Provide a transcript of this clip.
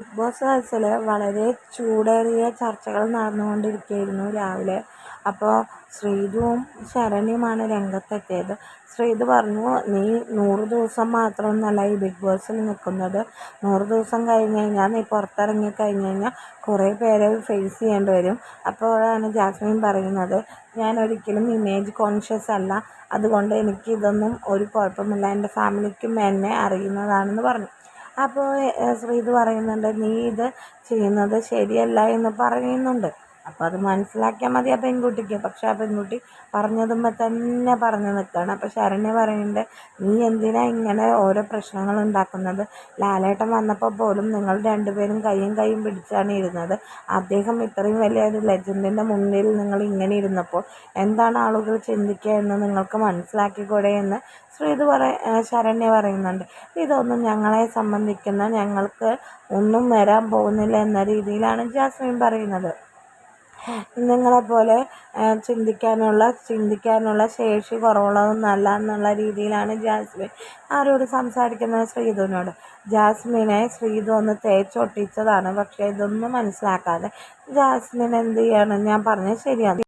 Big boss ഹൗസിൽ വളരെ ചൂടേറിയ ചർച്ചകൾ നടന്നുകൊണ്ടിരിക്കുകയായിരുന്നു രാവിലെ. അപ്പോൾ ശ്രീതുവും ശരണ്യുമാണ് രംഗത്തെത്തിയത്. ശ്രീതു പറഞ്ഞു നീ നൂറ് ദിവസം മാത്രമൊന്നല്ല ഈ ബിഗ് ബോസിൽ നിൽക്കുന്നത്. നൂറ് ദിവസം കഴിഞ്ഞ് കഴിഞ്ഞാൽ നീ പുറത്തിറങ്ങി കഴിഞ്ഞ് കഴിഞ്ഞാൽ കുറേ പേരെ ഫേസ് ചെയ്യേണ്ടി വരും. അപ്പോഴാണ് ജാസ്മിൻ പറയുന്നത് ഞാൻ ഒരിക്കലും ഇമേജ് കോൺഷ്യസ് അല്ല. അതുകൊണ്ട് എനിക്കിതൊന്നും ഒരു കുഴപ്പമില്ല. എന്റെ ഫാമിലിക്കും എന്നെ അറിയുന്നതാണെന്ന് പറഞ്ഞു. അപ്പോൾ ശ്രീത് പറയുന്നുണ്ട് നീ ഇത് ചെയ്യുന്നത് ശരിയല്ല എന്ന് പറയുന്നുണ്ട്. അപ്പോൾ അത് മനസ്സിലാക്കിയാൽ മതി ആ പെൺകുട്ടിക്ക്. പക്ഷെ ആ പെൺകുട്ടി പറഞ്ഞതുമ്പോൾ തന്നെ പറഞ്ഞു നിൽക്കുകയാണ് അപ്പോൾ ശരണ്യ പറയുന്നുണ്ട് നീ എന്തിനാ ഇങ്ങനെ ഓരോ പ്രശ്നങ്ങൾ ഉണ്ടാക്കുന്നത്? ലാലേട്ടൻ വന്നപ്പോൾ പോലും നിങ്ങൾ രണ്ടുപേരും കൈയും കൈയും പിടിച്ചാണ് ഇരുന്നത്. അദ്ദേഹം ഇത്രയും വലിയ ഒരു ലെജൻഡിന്റെ മുന്നിൽ നിങ്ങൾ ഇങ്ങനെ ഇരുന്നപ്പോൾ എന്താണ് ആളുകൾ ചിന്തിക്കുക എന്ന് നിങ്ങൾക്ക് മനസ്സിലാക്കിക്കൂടെ എന്ന് ശ്രീത് പറ ശരണ്യ പറയുന്നുണ്ട്. ഇതൊന്നും ഞങ്ങളെ സംബന്ധിക്കുന്ന ഞങ്ങൾക്ക് ഒന്നും വരാൻ പോകുന്നില്ല എന്ന രീതിയിലാണ് ജാസ്മിൻ പറയുന്നത്. നിങ്ങളെപ്പോലെ ചിന്തിക്കാനുള്ള ചിന്തിക്കാനുള്ള ശേഷി കുറവുള്ളതൊന്നുമല്ല എന്നുള്ള രീതിയിലാണ് ജാസ്മിൻ ആരോട് സംസാരിക്കുന്നത് ശ്രീധുവിനോട്. ജാസ്മിനെ ശ്രീധു ഒന്ന് തേച്ചൊട്ടിച്ചതാണ് പക്ഷേ ഇതൊന്നും മനസ്സിലാക്കാതെ ജാസ്മിൻ എന്ത് ചെയ്യണം? ഞാൻ പറഞ്ഞത് ശരിയാണ്.